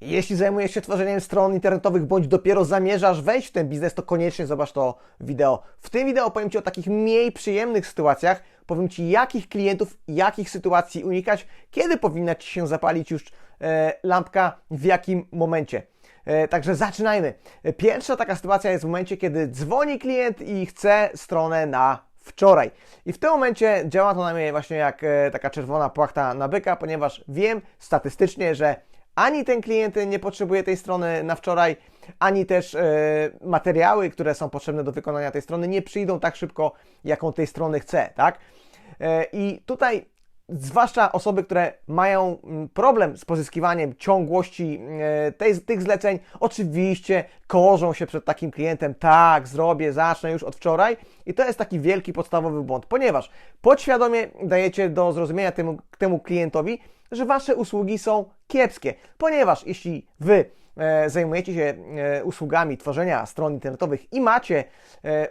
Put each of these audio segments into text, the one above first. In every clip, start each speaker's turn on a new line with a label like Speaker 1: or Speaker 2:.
Speaker 1: Jeśli zajmujesz się tworzeniem stron internetowych bądź dopiero zamierzasz wejść w ten biznes, to koniecznie zobacz to wideo. W tym wideo powiem Ci o takich mniej przyjemnych sytuacjach, powiem Ci jakich klientów, jakich sytuacji unikać, kiedy powinna Ci się zapalić już e, lampka, w jakim momencie. E, Także zaczynajmy. E, Pierwsza taka sytuacja jest w momencie, kiedy dzwoni klient i chce stronę na wczoraj. I w tym momencie działa to na mnie właśnie jak e, taka czerwona płachta na byka, ponieważ wiem statystycznie, że ani ten klient nie potrzebuje tej strony na wczoraj, ani też e, materiały, które są potrzebne do wykonania tej strony, nie przyjdą tak szybko, jaką tej strony chce, tak? E, I tutaj zwłaszcza osoby, które mają mm, problem z pozyskiwaniem ciągłości e, tej, tych zleceń, oczywiście korzą się przed takim klientem, tak, zrobię, zacznę już od wczoraj. I to jest taki wielki podstawowy błąd, ponieważ podświadomie dajecie do zrozumienia temu, temu klientowi, że Wasze usługi są kiepskie, ponieważ jeśli Wy e, zajmujecie się e, usługami tworzenia stron internetowych i macie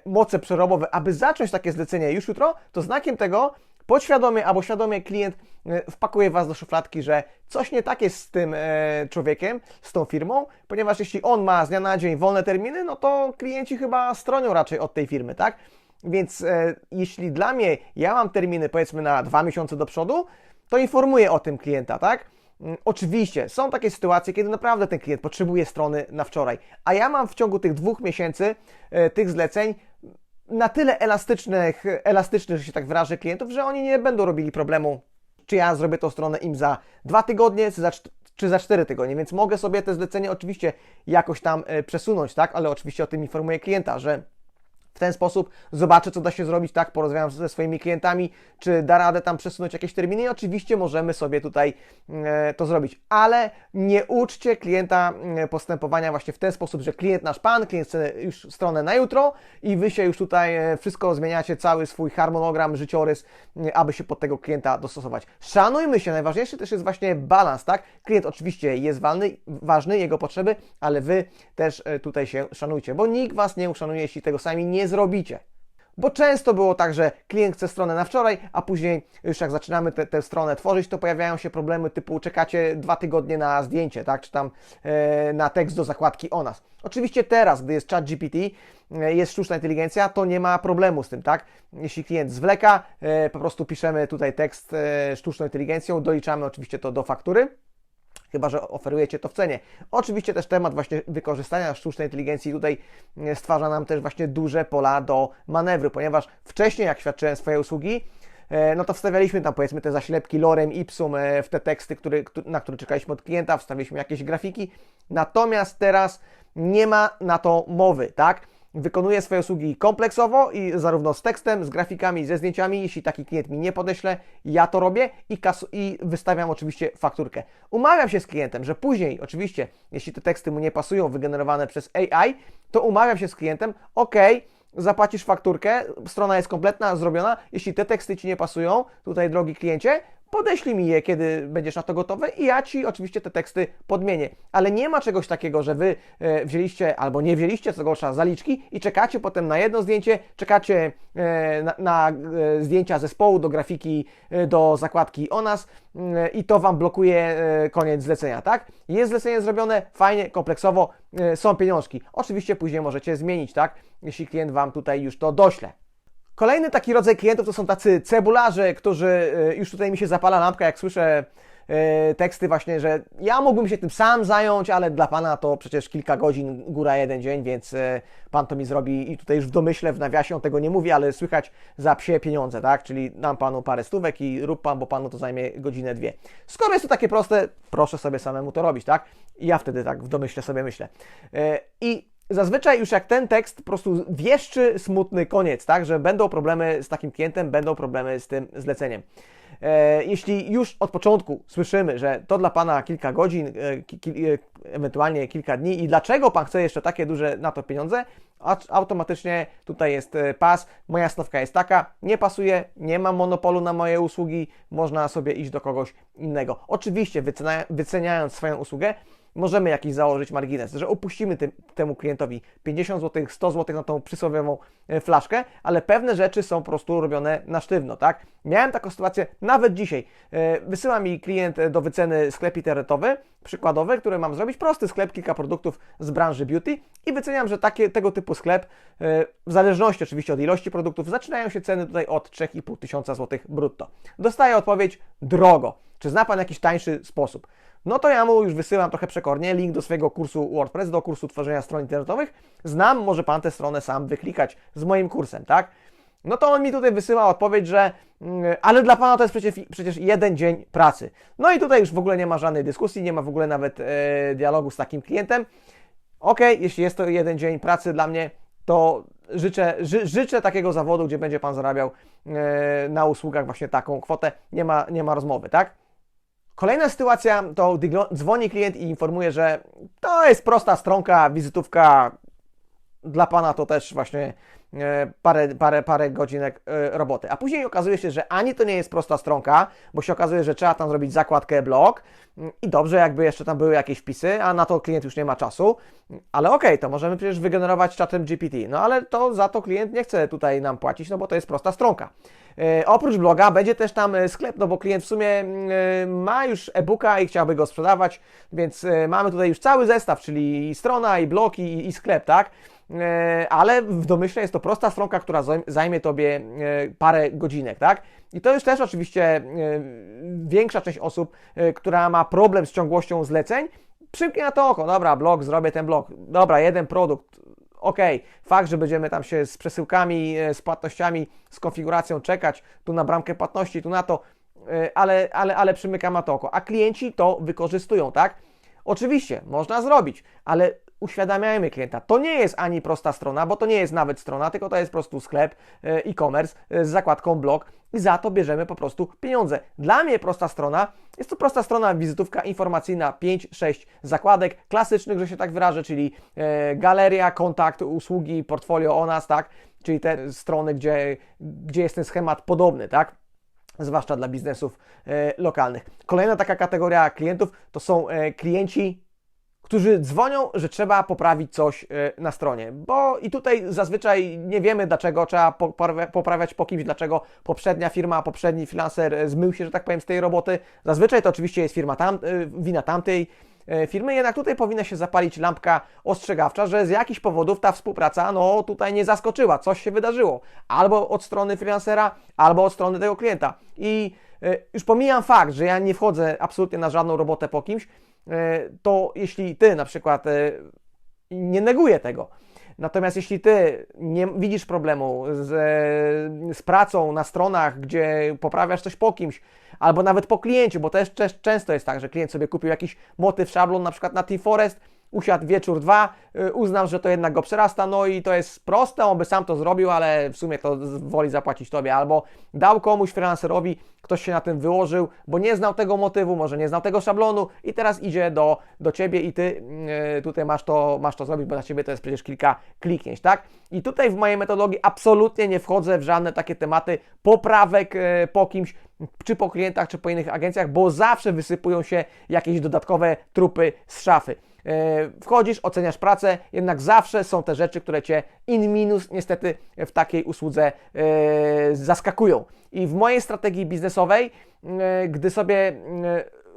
Speaker 1: moce przerobowe, aby zacząć takie zlecenie już jutro, to znakiem tego podświadomie albo świadomie klient e, wpakuje Was do szufladki, że coś nie tak jest z tym e, człowiekiem, z tą firmą, ponieważ jeśli on ma z dnia na dzień wolne terminy, no to klienci chyba stronią raczej od tej firmy, tak? Więc e, jeśli dla mnie ja mam terminy powiedzmy na dwa miesiące do przodu, to informuję o tym klienta, tak? Mm, Oczywiście są takie sytuacje, kiedy naprawdę ten klient potrzebuje strony na wczoraj, a ja mam w ciągu tych dwóch miesięcy e, tych zleceń na tyle elastycznych, elastycznych, że się tak wyrażę, klientów, że oni nie będą robili problemu, czy ja zrobię tą stronę im za dwa tygodnie, czy za, czy za cztery tygodnie, więc mogę sobie te zlecenie oczywiście jakoś tam e, przesunąć, tak, ale oczywiście o tym informuję klienta, że w ten sposób zobaczę, co da się zrobić, tak, porozmawiam ze swoimi klientami, czy da radę tam przesunąć jakieś terminy i oczywiście możemy sobie tutaj e, to zrobić, ale nie uczcie klienta e, postępowania właśnie w ten sposób, że klient nasz pan, klient chce już stronę na jutro i Wy się już tutaj e, wszystko zmieniacie, cały swój harmonogram, życiorys, aby się pod tego klienta dostosować. Szanujmy się, najważniejszy też jest właśnie balans, tak? Klient oczywiście jest walny, ważny, jego potrzeby, ale Wy też tutaj się szanujcie, bo nikt Was nie uszanuje, jeśli tego sami nie zrobicie. Bo często było tak, że klient chce stronę na wczoraj, a później już jak zaczynamy tę stronę tworzyć, to pojawiają się problemy typu czekacie dwa tygodnie na zdjęcie, tak, czy tam e, na tekst do zakładki o nas. Oczywiście teraz, gdy jest chat GPT, e, jest sztuczna inteligencja, to nie ma problemu z tym, tak? Jeśli klient zwleka, e, po prostu piszemy tutaj tekst e, sztuczną inteligencją, doliczamy oczywiście to do faktury chyba że oferujecie to w cenie. Oczywiście też temat właśnie wykorzystania sztucznej inteligencji tutaj e, stwarza nam też właśnie duże pola do manewru, ponieważ wcześniej jak świadczyłem swoje usługi, e, no to wstawialiśmy tam powiedzmy te zaślepki lorem ipsum e, w te teksty, który, któ- na które czekaliśmy od klienta, wstawiliśmy jakieś grafiki, natomiast teraz nie ma na to mowy, tak? Wykonuję swoje usługi kompleksowo i zarówno z tekstem, z grafikami, ze zdjęciami. Jeśli taki klient mi nie podeśle, ja to robię i, kasu- i wystawiam oczywiście fakturkę. Umawiam się z klientem, że później, oczywiście, jeśli te teksty mu nie pasują, wygenerowane przez AI, to umawiam się z klientem, ok, zapłacisz fakturkę, strona jest kompletna, zrobiona. Jeśli te teksty Ci nie pasują, tutaj drogi kliencie, podeślij mi je, kiedy będziesz na to gotowy i ja Ci oczywiście te teksty podmienię. Ale nie ma czegoś takiego, że Wy e, wzięliście albo nie wzięliście, co gorsza, zaliczki i czekacie potem na jedno zdjęcie, czekacie e, na, na e, zdjęcia zespołu, do grafiki, do zakładki o nas e, i to Wam blokuje koniec zlecenia, tak? Jest zlecenie zrobione, fajnie, kompleksowo, są pieniążki. Oczywiście później możecie zmienić, tak? Jeśli klient Wam tutaj już to dośle. Kolejny taki rodzaj klientów to są tacy cebularze, którzy e, już tutaj mi się zapala lampka, jak słyszę e, teksty właśnie, że ja mógłbym się tym sam zająć, ale dla Pana to przecież kilka godzin, góra jeden dzień, więc e, Pan to mi zrobi i tutaj już w domyśle, w nawiasie on tego nie mówi, ale słychać za psie pieniądze, tak? Czyli dam Panu parę stówek i rób Pan, bo Panu to zajmie godzinę, dwie. Skoro jest to takie proste, proszę sobie samemu to robić, tak? I ja wtedy tak w domyśle sobie myślę. I Zazwyczaj już jak ten tekst po prostu wieszczy smutny koniec, tak, że będą problemy z takim klientem, będą problemy z tym zleceniem. E, jeśli już od początku słyszymy, że to dla Pana kilka godzin, e, e, ewentualnie kilka dni i dlaczego Pan chce jeszcze takie duże na to pieniądze, automatycznie tutaj jest pas, moja stawka jest taka, nie pasuje, nie mam monopolu na moje usługi, można sobie iść do kogoś innego. Oczywiście wycenia, wyceniając swoją usługę, możemy jakiś założyć margines, że upuścimy tym, temu klientowi 50 zł, 100 zł na tą przysłowiową e, flaszkę, ale pewne rzeczy są po prostu robione na sztywno, tak? Miałem taką sytuację nawet dzisiaj. E, wysyła mi klient do wyceny sklep internetowy, przykładowy, który mam zrobić, prosty sklep, kilka produktów z branży beauty i wyceniam, że takie, tego typu sklep, e, w zależności oczywiście od ilości produktów, zaczynają się ceny tutaj od 3,5 tysiąca złotych brutto. Dostaję odpowiedź drogo. Czy zna Pan jakiś tańszy sposób? No to ja mu już wysyłam trochę przekornie link do swojego kursu WordPress, do kursu tworzenia stron internetowych. Znam, może Pan tę stronę sam wyklikać z moim kursem, tak? No to on mi tutaj wysyła odpowiedź, że mm, ale dla Pana to jest przecież, przecież jeden dzień pracy. No i tutaj już w ogóle nie ma żadnej dyskusji, nie ma w ogóle nawet e, dialogu z takim klientem. Ok, jeśli jest to jeden dzień pracy dla mnie, to życzę, ży, życzę takiego zawodu, gdzie będzie Pan zarabiał e, na usługach właśnie taką kwotę. Nie ma, nie ma rozmowy, tak? Kolejna sytuacja to dzwoni klient i informuje, że to jest prosta stronka, wizytówka, dla Pana to też właśnie e, parę, parę, parę godzinek e, roboty. A później okazuje się, że ani to nie jest prosta stronka, bo się okazuje, że trzeba tam zrobić zakładkę blog i dobrze, jakby jeszcze tam były jakieś wpisy, a na to klient już nie ma czasu. Ale okej, okay, to możemy przecież wygenerować czatem GPT. No ale to za to klient nie chce tutaj nam płacić, no bo to jest prosta stronka. E, oprócz bloga będzie też tam sklep, no bo klient w sumie mm, ma już e-booka i chciałby go sprzedawać, więc mamy tutaj już cały zestaw, czyli strona i blog i, i sklep, tak? E, ale w domyśle jest to prosta stronka, która zajmie Tobie e, parę godzinek, tak? I to już też oczywiście e, większa część osób, która ma problem z ciągłością zleceń, przymknie na to oko, dobra, blog, zrobię ten blog, dobra, jeden produkt, ok, fakt, że będziemy tam się z przesyłkami, z płatnościami, z konfiguracją czekać, tu na bramkę płatności, tu na to, ale, ale, ale przymykam na to oko, a klienci to wykorzystują, tak? Oczywiście, można zrobić, ale uświadamiajmy klienta. To nie jest ani prosta strona, bo to nie jest nawet strona, tylko to jest po prostu sklep e, e-commerce e, z zakładką blog i za to bierzemy po prostu pieniądze. Dla mnie prosta strona jest to prosta strona, wizytówka informacyjna, 5-6 zakładek klasycznych, że się tak wyrażę, czyli e, galeria, kontakt, usługi, portfolio o nas, tak? Czyli te strony, gdzie, gdzie jest ten schemat podobny, tak? zwłaszcza dla biznesów e, lokalnych. Kolejna taka kategoria klientów to są e, klienci którzy dzwonią, że trzeba poprawić coś e, na stronie. Bo i tutaj zazwyczaj nie wiemy dlaczego trzeba poprawiać po kimś, dlaczego poprzednia firma, poprzedni freelancer e, zmył się, że tak powiem, z tej roboty. Zazwyczaj to oczywiście jest firma tam, e, wina tamtej firmy, jednak tutaj powinna się zapalić lampka ostrzegawcza, że z jakichś powodów ta współpraca no tutaj nie zaskoczyła, coś się wydarzyło. Albo od strony freelancera, albo od strony tego klienta. I już pomijam fakt, że ja nie wchodzę absolutnie na żadną robotę po kimś, to jeśli ty na przykład e, nie neguje tego, Natomiast jeśli ty nie widzisz problemu z, z, pracą na stronach, gdzie poprawiasz coś po kimś, albo nawet po kliencie, bo też, też często jest tak, że klient sobie kupił jakiś motyw, szablon na przykład na Team Forest, usiadł wieczór, dwa, y, uznał, że to jednak go przerasta, no i to jest proste, on by sam to zrobił, ale w sumie to woli zapłacić Tobie, albo dał komuś freelancerowi, ktoś się na tym wyłożył, bo nie znał tego motywu, może nie znał tego szablonu i teraz idzie do, do Ciebie i Ty yy, tutaj masz to, masz to zrobić, bo dla Ciebie to jest przecież kilka kliknięć, tak? I tutaj w mojej metodologii absolutnie nie wchodzę w żadne takie tematy poprawek yy, po kimś, czy po klientach, czy po innych agencjach, bo zawsze wysypują się jakieś dodatkowe trupy z szafy. E, wchodzisz, oceniasz pracę, jednak zawsze są te rzeczy, które cię in minus niestety w takiej usłudze e, zaskakują. I w mojej strategii biznesowej, e, gdy sobie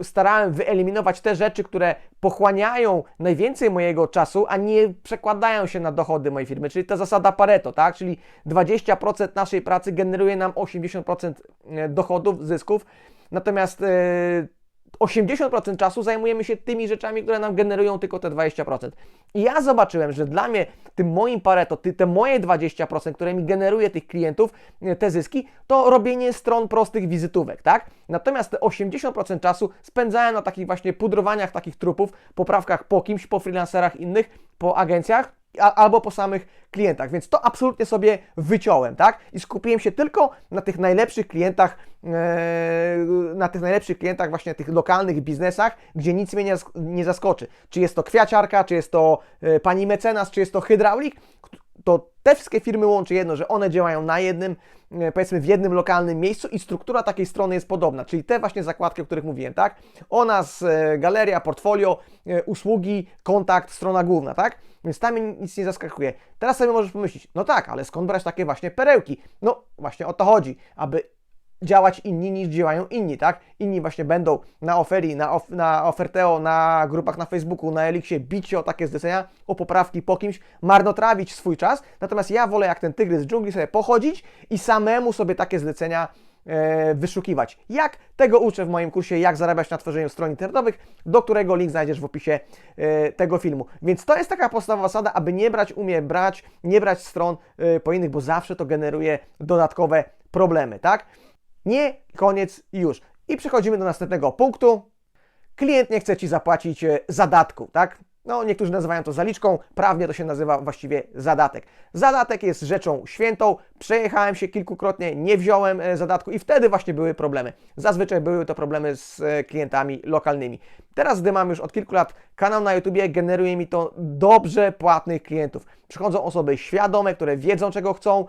Speaker 1: starałem wyeliminować te rzeczy, które pochłaniają najwięcej mojego czasu, a nie przekładają się na dochody mojej firmy, czyli ta zasada Pareto, tak? Czyli 20% naszej pracy generuje nam 80% dochodów, zysków, natomiast 80% czasu zajmujemy się tymi rzeczami, które nam generują tylko te 20%. I ja zobaczyłem, że dla mnie tym moim Pareto, te moje 20%, które mi generuje tych klientów, e, te zyski, to robienie stron prostych wizytówek, tak? Natomiast te 80% czasu spędzałem na takich właśnie pudrowaniach takich trupów, poprawkach po kimś, po freelancerach innych, po agencjach, albo po samych klientach, więc to absolutnie sobie wyciąłem, tak? I skupiłem się tylko na tych najlepszych klientach, e, na tych najlepszych klientach, właśnie tych lokalnych biznesach, gdzie nic mnie nie zaskoczy. Czy jest to kwiaciarka, czy jest to e, pani mecenas, czy jest to hydraulik, to te wszystkie firmy łączy jedno, że one działają na jednym, e, powiedzmy w jednym lokalnym miejscu i struktura takiej strony jest podobna, czyli te właśnie zakładki, o których mówiłem, tak? O nas, e, galeria, portfolio, e, usługi, kontakt, strona główna, tak? Więc tam nic nie zaskakuje. Teraz sobie możesz pomyśleć, no tak, ale skąd brać takie właśnie perełki? No właśnie o to chodzi, aby działać inni niż działają inni, tak? Inni właśnie będą na oferii, na, of, na Oferteo, na grupach na Facebooku, na Elixie bić się o takie zlecenia, o poprawki po kimś, marnotrawić swój czas. Natomiast ja wolę jak ten tygrys z dżungli sobie pochodzić i samemu sobie takie zlecenia e, wyszukiwać. Jak tego uczę w moim kursie, jak zarabiać na tworzeniu stron internetowych, do którego link znajdziesz w opisie e, tego filmu. Więc to jest taka podstawowa zasada, aby nie brać, umie brać, nie brać stron e, po innych, bo zawsze to generuje dodatkowe problemy, tak? Nie, koniec już. I przechodzimy do następnego punktu. Klient nie chce Ci zapłacić e, zadatku, tak? No, niektórzy nazywają to zaliczką, prawnie to się nazywa właściwie zadatek. Zadatek jest rzeczą świętą, przejechałem się kilkukrotnie, nie wziąłem e, zadatku i wtedy właśnie były problemy. Zazwyczaj były to problemy z e, klientami lokalnymi. Teraz, gdy mam już od kilku lat kanał na YouTubie, generuje mi to dobrze płatnych klientów. Przychodzą osoby świadome, które wiedzą czego chcą,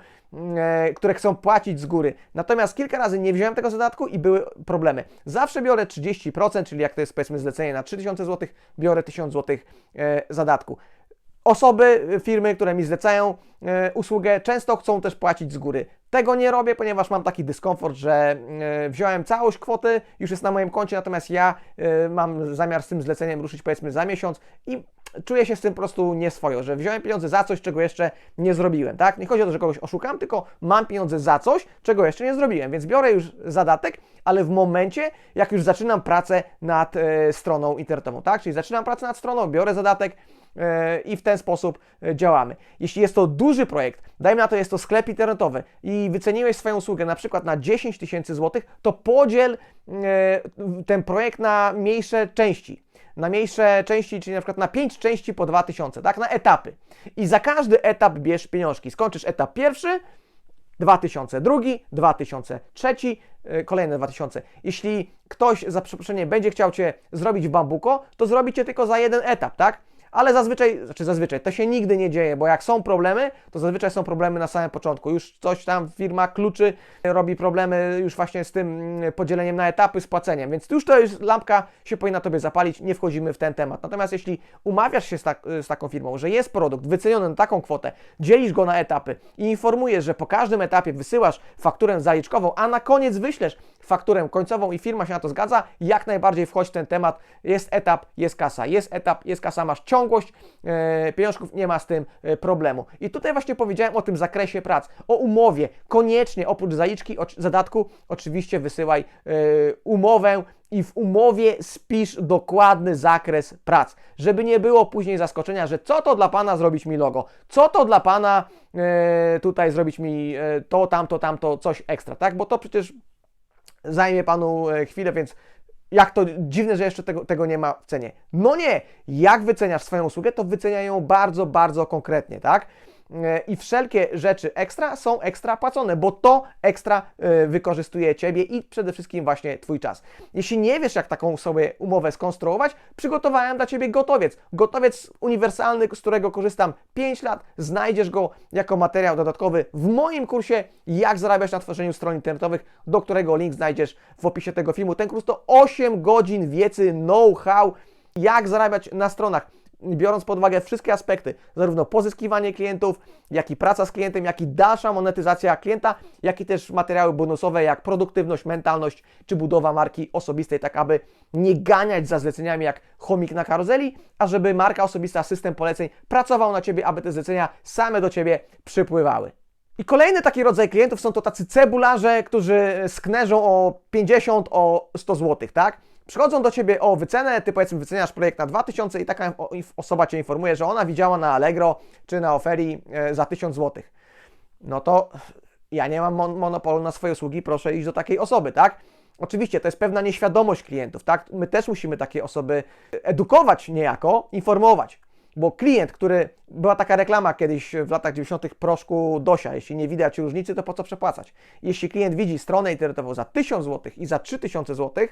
Speaker 1: e, które chcą płacić z góry. Natomiast kilka razy nie wziąłem tego zadatku i były problemy. Zawsze biorę 30%, czyli jak to jest powiedzmy zlecenie na 3000 zł, biorę 1000 zł zadatku. Osoby, firmy, które mi zlecają e, usługę, często chcą też płacić z góry. Tego nie robię, ponieważ mam taki dyskomfort, że e, wziąłem całość kwoty, już jest na moim koncie, natomiast ja e, mam zamiar z tym zleceniem ruszyć powiedzmy za miesiąc i czuję się z tym po prostu nieswojo, że wziąłem pieniądze za coś, czego jeszcze nie zrobiłem, tak? Nie chodzi o to, że kogoś oszukam, tylko mam pieniądze za coś, czego jeszcze nie zrobiłem, więc biorę już zadatek, ale w momencie, jak już zaczynam pracę nad e, stroną internetową, tak? Czyli zaczynam pracę nad stroną, biorę zadatek, e, i w ten sposób e, działamy. Jeśli jest to duży projekt, dajmy na to, jest to sklep internetowy i wyceniłeś swoją usługę na przykład na 10 tysięcy złotych, to podziel e, ten projekt na mniejsze części na mniejsze części, czyli na przykład na 5 części po 2000, tak? Na etapy. I za każdy etap bierz pieniążki. Skończysz etap pierwszy, 2000 drugi, 2000 trzeci, yy, kolejne 2000. Jeśli ktoś za przeproszenie będzie chciał Cię zrobić w bambuko, to zrobi Cię tylko za jeden etap, tak? Ale zazwyczaj, znaczy zazwyczaj, to się nigdy nie dzieje, bo jak są problemy, to zazwyczaj są problemy na samym początku. Już coś tam firma kluczy, robi problemy już właśnie z tym mm, podzieleniem na etapy, z płaceniem, więc już to jest lampka się powinna Tobie zapalić, nie wchodzimy w ten temat. Natomiast jeśli umawiasz się z, tak, z taką firmą, że jest produkt wyceniony na taką kwotę, dzielisz go na etapy i informujesz, że po każdym etapie wysyłasz fakturę zaliczkową, a na koniec wyślesz fakturę końcową i firma się na to zgadza, jak najbardziej wchodź w ten temat. Jest etap, jest kasa, jest etap, jest kasa, masz ciągłość e, pieniążków, nie ma z tym e, problemu. I tutaj właśnie powiedziałem o tym zakresie prac, o umowie. Koniecznie oprócz zaliczki, o, zadatku, oczywiście wysyłaj e, umowę i w umowie spisz dokładny zakres prac, żeby nie było później zaskoczenia, że co to dla Pana zrobić mi logo, co to dla Pana e, tutaj zrobić mi e, to, tamto, tamto, coś ekstra, tak? Bo to przecież zajmie Panu e, chwilę, więc jak to dziwne, że jeszcze tego, tego nie ma w cenie. No nie, jak wyceniasz swoją usługę, to wyceniają ją bardzo, bardzo konkretnie, tak? I wszelkie rzeczy ekstra są ekstra płacone, bo to ekstra e, wykorzystuje Ciebie i przede wszystkim właśnie Twój czas. Jeśli nie wiesz, jak taką sobie umowę skonstruować, przygotowałem dla Ciebie gotowiec. Gotowiec uniwersalny, z którego korzystam 5 lat. Znajdziesz go jako materiał dodatkowy w moim kursie Jak zarabiać na tworzeniu stron internetowych, do którego link znajdziesz w opisie tego filmu. Ten kurs to 8 godzin wiedzy, know-how, jak zarabiać na stronach biorąc pod uwagę wszystkie aspekty, zarówno pozyskiwanie klientów, jak i praca z klientem, jak i dalsza monetyzacja klienta, jak i też materiały bonusowe, jak produktywność, mentalność czy budowa marki osobistej, tak aby nie ganiać za zleceniami jak chomik na karuzeli, a żeby marka osobista, system poleceń pracował na Ciebie, aby te zlecenia same do Ciebie przypływały. I kolejny taki rodzaj klientów są to tacy cebularze, którzy sknerzą o 50, o 100 zł, tak? Przychodzą do Ciebie o wycenę, Ty powiedzmy wyceniasz projekt na 2000 i taka osoba Cię informuje, że ona widziała na Allegro czy na oferii e, za 1000 zł. No to ja nie mam mon monopolu na swoje usługi, proszę iść do takiej osoby, tak? Oczywiście to jest pewna nieświadomość klientów, tak? My też musimy takie osoby edukować niejako, informować. Bo klient, który, była taka reklama kiedyś w latach 90. proszku Dosia, jeśli nie widać różnicy, to po co przepłacać? Jeśli klient widzi stronę internetową za 1000 zł i za 3000 zł,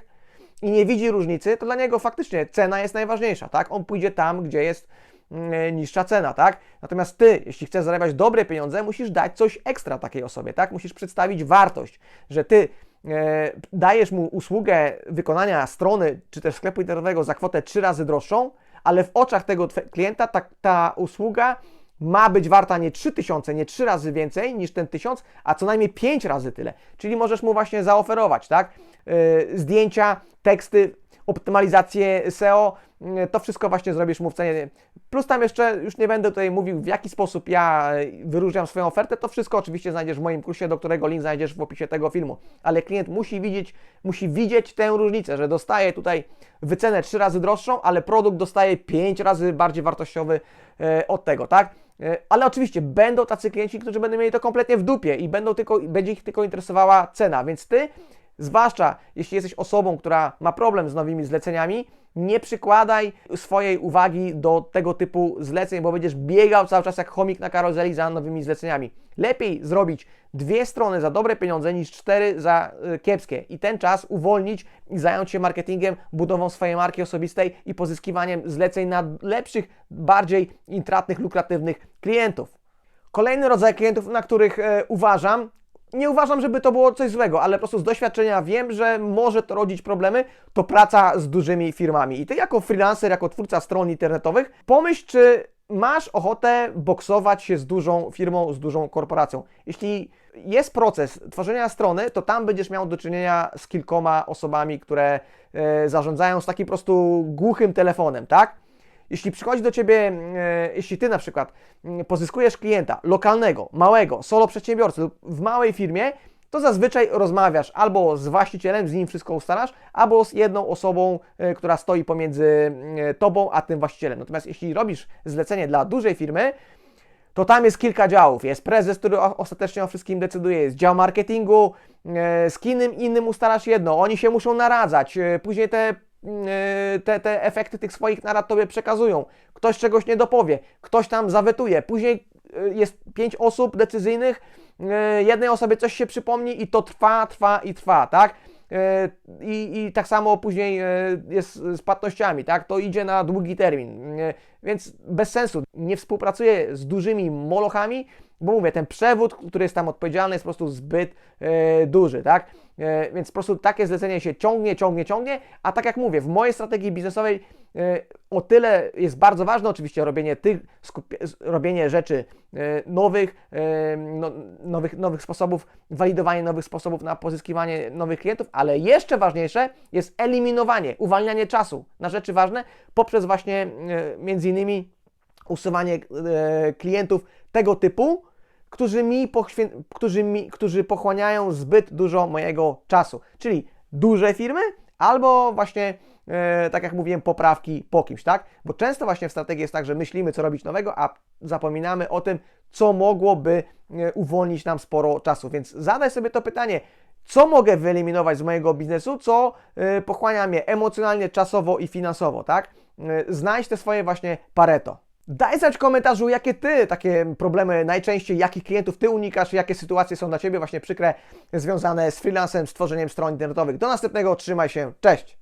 Speaker 1: i nie widzi różnicy, to dla niego faktycznie cena jest najważniejsza, tak? On pójdzie tam, gdzie jest mm, niższa cena, tak? Natomiast ty, jeśli chcesz zarabiać dobre pieniądze, musisz dać coś ekstra takiej osobie, tak? Musisz przedstawić wartość, że ty e, dajesz mu usługę wykonania strony czy też sklepu internetowego za kwotę trzy razy droższą, ale w oczach tego klienta ta, ta usługa ma być warta nie 3000, nie 3 razy więcej niż ten 1000, a co najmniej 5 razy tyle. Czyli możesz mu właśnie zaoferować, tak? Yy, zdjęcia, teksty, optymalizację SEO, yy, to wszystko właśnie zrobisz mu w cenie. Plus tam jeszcze, już nie będę tutaj mówił, w jaki sposób ja yy, wyróżniam swoją ofertę, to wszystko oczywiście znajdziesz w moim kursie, do którego link znajdziesz w opisie tego filmu. Ale klient musi widzieć, musi widzieć tę różnicę, że dostaje tutaj wycenę 3 razy droższą, ale produkt dostaje 5 razy bardziej wartościowy od tego, tak? E, Ale oczywiście będą tacy klienci, którzy będą mieli to kompletnie w dupie i będą tylko, będzie ich tylko interesowała cena, więc ty, zwłaszcza jeśli jesteś osobą, która ma problem z nowymi zleceniami, nie przykładaj swojej uwagi do tego typu zleceń, bo będziesz biegał cały czas jak chomik na karuzeli za nowymi zleceniami. Lepiej zrobić dwie strony za dobre pieniądze niż cztery za y, kiepskie i ten czas uwolnić i zająć się marketingiem, budową swojej marki osobistej i pozyskiwaniem zleceń na lepszych, bardziej intratnych, lukratywnych klientów. Kolejny rodzaj klientów, na których e, uważam, nie uważam, żeby to było coś złego, ale po prostu z doświadczenia wiem, że może to rodzić problemy, to praca z dużymi firmami. I ty jako freelancer, jako twórca stron internetowych, pomyśl, czy masz ochotę boksować się z dużą firmą, z dużą korporacją. Jeśli jest proces tworzenia strony, to tam będziesz miał do czynienia z kilkoma osobami, które e, zarządzają z takim po prostu głuchym telefonem, tak? Jeśli przychodzi do Ciebie, e, jeśli Ty na przykład mm, pozyskujesz klienta lokalnego, małego, solo przedsiębiorcy lub w małej firmie, to zazwyczaj rozmawiasz albo z właścicielem, z nim wszystko ustalasz, albo z jedną osobą, e, która stoi pomiędzy e, Tobą a tym właścicielem. Natomiast jeśli robisz zlecenie dla dużej firmy, to tam jest kilka działów. Jest prezes, który ostatecznie o wszystkim decyduje, jest dział marketingu, z kim innym ustalasz jedno, oni się muszą naradzać, później te, te, te efekty tych swoich narad tobie przekazują. Ktoś czegoś nie dopowie, ktoś tam zawetuje, później e, jest pięć osób decyzyjnych, e, jednej osobie coś się przypomni i to trwa, trwa i trwa, tak? I, I tak samo później jest z płatnościami, tak? To idzie na długi termin. Więc bez sensu. Nie współpracuję z dużymi molochami, bo mówię, ten przewód, który jest tam odpowiedzialny, jest po prostu zbyt e, duży, tak? E, Więc po prostu takie zlecenie się ciągnie, ciągnie, ciągnie, a tak jak mówię, w mojej strategii biznesowej e, o tyle jest bardzo ważne oczywiście robienie tych, robienie rzeczy e, nowych, e, no, nowych, nowych sposobów, walidowanie nowych sposobów na pozyskiwanie nowych klientów, ale jeszcze ważniejsze jest eliminowanie, uwalnianie czasu na rzeczy ważne poprzez właśnie e, między innymi usuwanie e, klientów tego typu, którzy mi, którzy mi którzy pochłaniają zbyt dużo mojego czasu. Czyli duże firmy albo właśnie, e, tak jak mówiłem, poprawki po kimś, tak? Bo często właśnie w strategii jest tak, że myślimy, co robić nowego, a zapominamy o tym, co mogłoby e, uwolnić nam sporo czasu. Więc zadaj sobie to pytanie, co mogę wyeliminować z mojego biznesu, co pochłania mnie emocjonalnie, czasowo i finansowo, tak? Znajdź te swoje właśnie pareto. Daj znać w komentarzu, jakie Ty takie problemy najczęściej, jakich klientów Ty unikasz, jakie sytuacje są dla Ciebie właśnie przykre, związane z freelancem, z tworzeniem stron internetowych. Do następnego, trzymaj się, cześć!